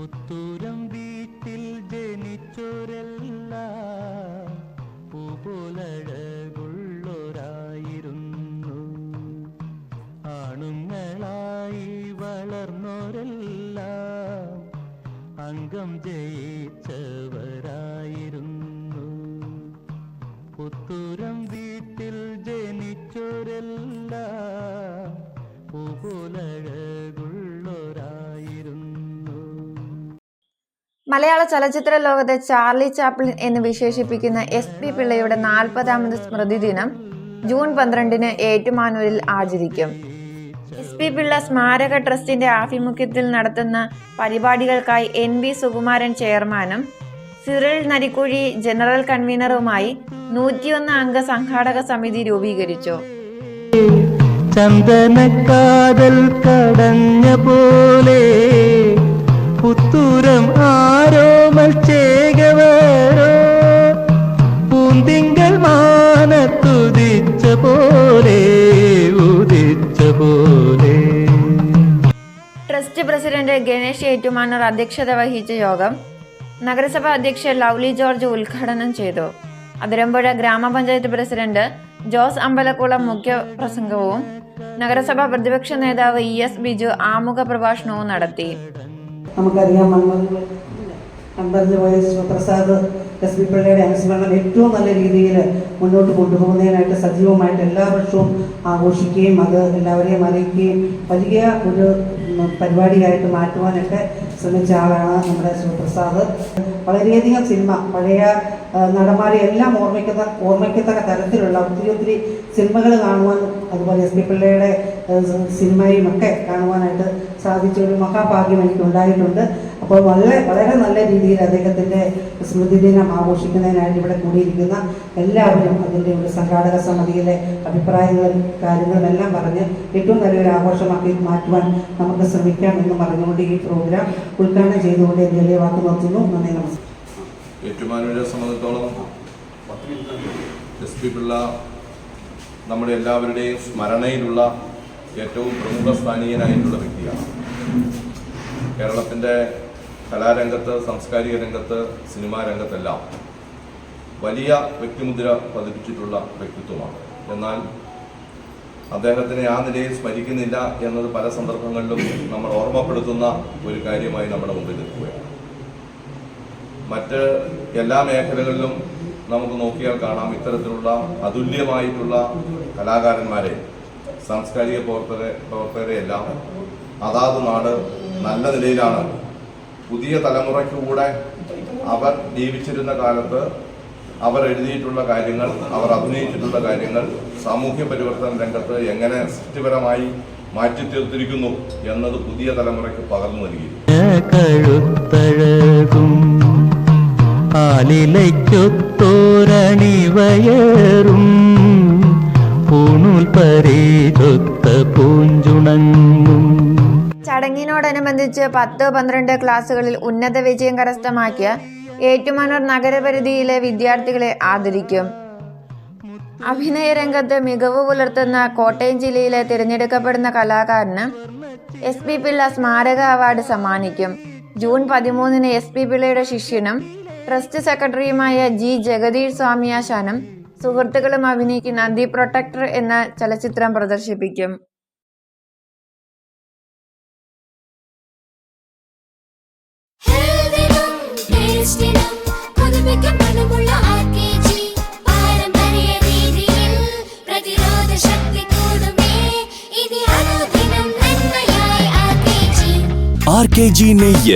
പുത്തൂരം വീട്ടിൽ ജനിച്ചോരെല്ലാം പൂപോലഴകുള്ളോരായിരുന്നു. ആണുങ്ങളായി വളർന്നോരെല്ലാം അംഗം ജയിച്ചവരായിരുന്നു. പുത്തൂരം വീട്ടിൽ ജനിച്ചോരെല്ലാം പൂപോലഴകുള്ളോരായിരുന്നു മലയാള ചലച്ചിത്ര ലോകത്തെ ചാർലി ചാപ്ലിൻ എന്ന് വിശേഷിപ്പിക്കുന്ന എസ് പി പിള്ളയുടെ നാൽപ്പതാമത് സ്മൃതി ദിനം ജൂൺ പന്ത്രണ്ടിന് ഏറ്റുമാനൂരിൽ ആചരിക്കും. എസ് പി പിള്ള സ്മാരക ട്രസ്റ്റിന്റെ ആഭിമുഖ്യത്തിൽ നടത്തുന്ന പരിപാടികൾക്കായി എൻ വി സുകുമാരൻ ചെയർമാനും സിറിൽ നരിക്കുഴി ജനറൽ കൺവീനറുമായി നൂറ്റിയൊന്ന് അംഗ സംഘാടക സമിതി രൂപീകരിച്ചു. കടഞ്ഞ പോലെ പ്രസിഡന്റ് ഗണേഷ് ഏറ്റുമാനൂർ അധ്യക്ഷത വഹിച്ച യോഗം നഗരസഭാ അധ്യക്ഷ ലൗലി ജോർജ് ഉദ്ഘാടനം ചെയ്തു. അതിരമ്പുഴ ഗ്രാമപഞ്ചായത്ത് പ്രസിഡന്റ് ജോസ് അമ്പലക്കുളം മുഖ്യ പ്രസംഗവും നഗരസഭാ പ്രതിപക്ഷ നേതാവ് ഇ എസ് ബിജു ആമുഖ പ്രഭാഷണവും നടത്തി. നമുക്കറിയാം എസ് പി പിള്ളയുടെ അനുസ്മരണം ഏറ്റവും നല്ല രീതിയിൽ മുന്നോട്ട് കൊണ്ടുപോകുന്നതിനായിട്ട് സജീവമായിട്ട് എല്ലാ വർഷവും ആഘോഷിക്കുകയും അത് എല്ലാവരെയും അറിയിക്കുകയും വലിയ ഒരു പരിപാടിയായിട്ട് മാറ്റുവാനൊക്കെ ശ്രമിച്ച ആളാണ് നമ്മുടെ ശിവപ്രസാദ് വളരെയധികം സിനിമ പഴയ നടന്മാരെ എല്ലാം ഓർമ്മിക്കുന്ന ഓർമ്മിക്കത്തക്ക തരത്തിലുള്ള ഒത്തിരി ഒത്തിരി സിനിമകൾ കാണുവാൻ അതുപോലെ എസ് പി പിള്ളയുടെ സിനിമയും ഒക്കെ കാണുവാനായിട്ട് സാധിച്ച ഒരു മഹാഭാഗ്യം എനിക്ക് ഉണ്ടായിട്ടുണ്ട് അപ്പോൾ വളരെ വളരെ നല്ല രീതിയിൽ അദ്ദേഹത്തിന്റെ സ്മൃതി ദിനം ആഘോഷിക്കുന്നതിനായിട്ട് ഇവിടെ കൂടിയിരിക്കുന്ന എല്ലാവരും അതിന്റെ ഒരു സംഘാടക സമിതിയിലെ അഭിപ്രായങ്ങളും കാര്യങ്ങളും എല്ലാം പറഞ്ഞ് ഏറ്റവും നല്ലൊരു ആഘോഷമാക്കി മാറ്റുവാൻ നമുക്ക് ശ്രമിക്കാം എന്ന് പറഞ്ഞുകൊണ്ട് ഈ പ്രോഗ്രാം ഉദ്ഘാടനം ചെയ്തുകൊണ്ട് എന്റെ വലിയ വാക്ക് നിർത്തുന്നു. നന്ദി നമസ്കാരം. നമ്മുടെ എല്ലാവരുടെയും സ്മരണയിലുള്ള ഏറ്റവും പ്രമുഖ സ്ഥാനീയനായിട്ടുള്ള വ്യക്തിയാണ്. കേരളത്തിന്റെ കലാരംഗത്ത് സാംസ്കാരിക രംഗത്ത് സിനിമാ രംഗത്തെല്ലാം വലിയ വ്യക്തിമുദ്ര പതിപ്പിച്ചിട്ടുള്ള വ്യക്തിത്വമാണ്. എന്നാൽ അദ്ദേഹത്തിനെ ആ നിലയിൽ സ്മരിക്കുന്നില്ല എന്നത് പല സന്ദർഭങ്ങളിലും നമ്മൾ ഓർമ്മപ്പെടുത്തുന്ന ഒരു കാര്യമായി നമ്മുടെ മുമ്പിൽ നിൽക്കുകയാണ്. മറ്റ് എല്ലാ മേഖലകളിലും നമുക്ക് നോക്കിയാൽ കാണാം ഇത്തരത്തിലുള്ള അതുല്യമായിട്ടുള്ള കലാകാരന്മാരെ സാംസ്കാരിക പ്രവർത്തകരെ പ്രവർത്തകരെ എല്ലാം അതാത് നാട് നല്ല നിലയിലാണ് പുതിയ തലമുറയ്ക്ക് കൂടെ അവർ ജീവിച്ചിരുന്ന കാലത്ത് അവർ എഴുതിയിട്ടുള്ള കാര്യങ്ങൾ അവർ അഭിനയിച്ചിട്ടുള്ള കാര്യങ്ങൾ സാമൂഹ്യ പരിവർത്തന രംഗത്ത് എങ്ങനെ സൃഷ്ടിപരമായി മാറ്റി തീർത്തിരിക്കുന്നു എന്നത് പുതിയ തലമുറയ്ക്ക് പകർന്നു ആലിലയ്ക്കൊത്തോരണിവയറും പൂണുൽ പൂഞ്ചുണങ്ങും ചടങ്ങിനോടനുബന്ധിച്ച് പത്ത് പന്ത്രണ്ട് ക്ലാസുകളിൽ ഉന്നത വിജയം കരസ്ഥമാക്കിയ ഏറ്റുമാനൂർ നഗരപരിധിയിലെ വിദ്യാർത്ഥികളെ ആദരിക്കും. അഭിനയ രംഗത്ത് മികവ് പുലർത്തുന്ന കോട്ടയം ജില്ലയിലെ തിരഞ്ഞെടുക്കപ്പെടുന്ന കലാകാരന് എസ് പി പിള്ള സ്മാരക അവാർഡ് സമ്മാനിക്കും. ജൂൺ പതിമൂന്നിന് എസ് പി പിള്ളയുടെ ശിഷ്യനും ട്രസ്റ്റ് സെക്രട്ടറിയുമായ ജി ജഗദീഷ് സ്വാമിയാശാനും സുഹൃത്തുക്കളും അഭിനയിക്കുന്ന ദി പ്രൊട്ടക്ടർ എന്ന ചലച്ചിത്രം പ്രദർശിപ്പിക്കും. அதிர்ஷ்டினம் புதுப்பிக்கும் பணமுள்ள ஆர்கேஜி. பாரம்பரிய ஆர்கேஜி நெய்ய